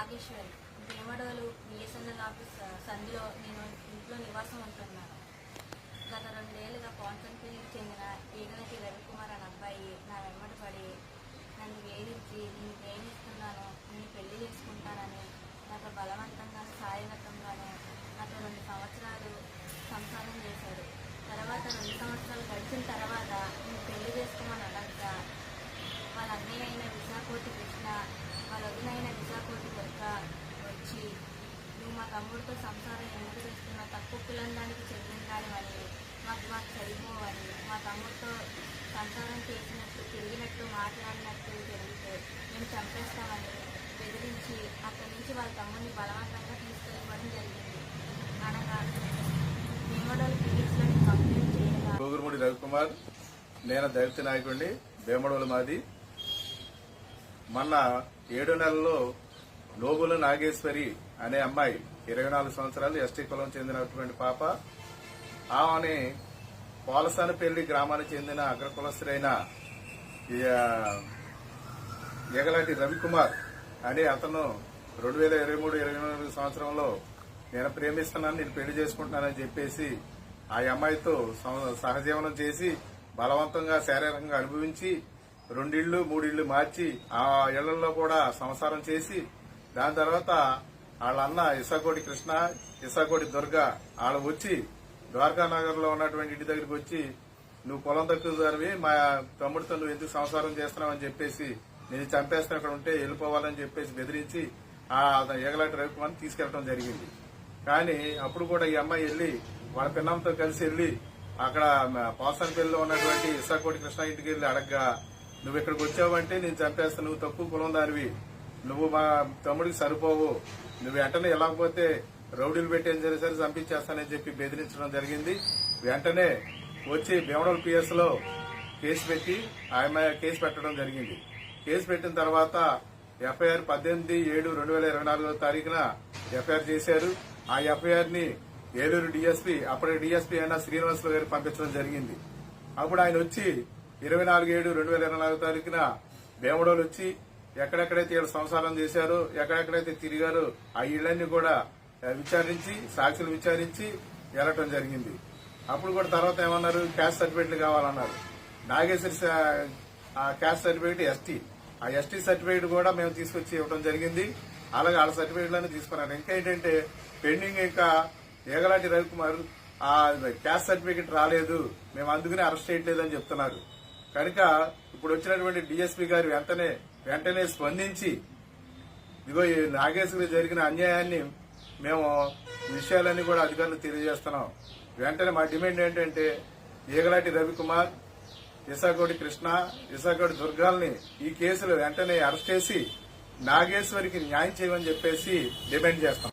Bhimadolu BSNL office సంధిలో నేను ఇంట్లో నివాసం ఉంటున్నాను. గత రెండేళ్ళుగా పోన్సన్పల్లికి చెందిన ఈగనటి రవికుమార్ అనే అబ్బాయి నా వెంబడి పడి నన్ను వేధించి నేను ప్రేమిస్తున్నాను నేను పెళ్ళి చేసుకుంటానని నాతో బలవంతంగా సాయగతంగాను నాతో రెండు సంవత్సరాలు సంసారం చేశాడు. తర్వాత రెండు సంవత్సరాలు గడిచిన తర్వాత నేను పెళ్ళి చేసుకోమని అడగగా వాళ్ళ అన్నయ్య అయిన విశాఖోటి కృష్ణ వాళ్ళ వదినైన విశాఖోటి దుర్గ వచ్చి నువ్వు మా తమ్ముడితో సంసారం ఎందుకు చేస్తున్నా? తక్కువ పిల్లందానికి చెందిన కానివని మాకు మాకు చదివిపోవాలి మా తమ్ముడితో సంసారం చేసినట్టు తిరిగినట్టు మాట్లాడినట్టు జరిగితే మేము చంపేస్తామని బెదిరించి అక్కడి నుంచి వాళ్ళ తమ్ముడిని బలవంతంగా తీసుకెళ్ళిపోవడం జరిగింది. అనగా భీమడోలు కంప్లైంట్ చేయగా గోగురుముడి రవికుమార్ నేను దళిత నాయకుడిని భీమడోలు మాది. మొన్న ఏడు నెలల్లో లోబుల నాగేశ్వరి అనే అమ్మాయి ఇరవై నాలుగు సంవత్సరాలు ఎస్టీ కులం చెందినటువంటి పాప. ఆమెని పోలసానపల్లి గ్రామానికి చెందిన అగ్రకులస్తుడైన ఈ, ఎగలాంటి రవికుమార్ అనే అతను రెండు వేల ఇరవై మూడు ఇరవై నాలుగు సంవత్సరంలో నేను ప్రేమిస్తున్నాను నేను పెళ్ళి చేసుకుంటున్నానని చెప్పేసి ఆ అమ్మాయితో సహజీవనం చేసి బలవంతంగా శారీరకంగా అనుభవించి రెండిళ్ళు మూడిళ్ళు మార్చి ఆ ఇళ్ళలో కూడా సంసారం చేసి దాని తర్వాత వాళ్ళ అన్న ఇసాకోటి కృష్ణ ఇసాకోటి దుర్గ వాళ్ళు వచ్చి ద్వారకా నగర్లో ఉన్నటువంటి ఇంటి దగ్గరికి వచ్చి నువ్వు పొలం దక్కుదానివి మా తమ్ముడితో నువ్వు ఎందుకు సంసారం చేస్తున్నావు? అని చెప్పేసి నేను చంపేస్తాను అక్కడ ఉంటే వెళ్ళిపోవాలని చెప్పేసి బెదిరించి ఆ ఎగలాంటి రవికుమార్ని తీసుకెళ్ళడం జరిగింది. కానీ అప్పుడు కూడా ఈ అమ్మాయి వెళ్ళి వాళ్ళ పిన్నంతో కలిసి వెళ్ళి అక్కడ పాసన్పల్లిలో ఉన్నటువంటి ఇసాకోటి కృష్ణ ఇంటికి వెళ్ళి అడగ్గా నువ్వు ఇక్కడికి వచ్చావంటే నేను చంపేస్తాను నువ్వు తక్కువ కులం దానివి నువ్వు మా తమ్ముడికి సరిపోవు. నువ్వు వెంటనే వెళ్ళకపోతే రౌడీలు పెట్టేం సరే సరే చంపించేస్తానని చెప్పి బెదిరించడం జరిగింది. వెంటనే వచ్చి భీమడోల్ పిఎస్లో కేసు పెట్టి ఆమె కేసు పెట్టడం జరిగింది. కేసు పెట్టిన తర్వాత ఎఫ్ఐఆర్ పద్దెనిమిది ఏడు రెండు వేల ఇరవై నాలుగో తారీఖున ఎఫ్ఐఆర్ చేశారు. ఆ ఎఫ్ఐఆర్ని ఏలూరు డిఎస్పీ అప్పటి డిఎస్పీ అయిన శ్రీనివాసులు గారికి పంపించడం జరిగింది. అప్పుడు ఆయన వచ్చి ఇరవై నాలుగు ఏడు రెండు వేల ఇరవై నాలుగు తారీఖున భీమడోలు వచ్చి ఎక్కడెక్కడైతే వీళ్ళు సంసారం చేశారో ఎక్కడెక్కడైతే తిరిగారో ఆ ఇళ్ళన్నీ కూడా విచారించి సాక్షులు విచారించి వెళ్ళటం జరిగింది. అప్పుడు కూడా తర్వాత ఏమన్నారు? క్యాస్ట్ సర్టిఫికెట్లు కావాలన్నారు. నాగేశ్వరి ఆ క్యాస్ట్ సర్టిఫికేట్ ఎస్టీ. ఆ ఎస్టీ సర్టిఫికేట్ కూడా మేము తీసుకొచ్చి ఇవ్వడం జరిగింది. అలాగే వాళ్ళ సర్టిఫికేట్లన్నీ తీసుకున్నారు. ఇంకా ఏంటంటే పెండింగ్ ఇంకా ఏగలాంటి రవికుమార్ ఆ క్యాస్ట్ సర్టిఫికేట్ రాలేదు. మేము అందుకనే అరెస్ట్ చేయట్లేదని చెప్తున్నారు. కనుక ఇప్పుడు వచ్చినటువంటి డిఎస్పీ గారు వెంటనే వెంటనే స్పందించి ఇదిగో ఈ నాగేశ్వరి జరిగిన అన్యాయాన్ని మేము విషయాలన్నీ కూడా అధికారులకు తెలియజేస్తున్నాం. వెంటనే మా డిమాండ్ ఏంటంటే ఈగలాటి రవికుమార్ ఇసాగోడి కృష్ణ ఇసాగోడి దుర్గాల్ని ఈ కేసులో వెంటనే అరెస్ట్ చేసి నాగేశ్వరికి న్యాయం చేయమని చెప్పేసి డిమాండ్ చేస్తాం.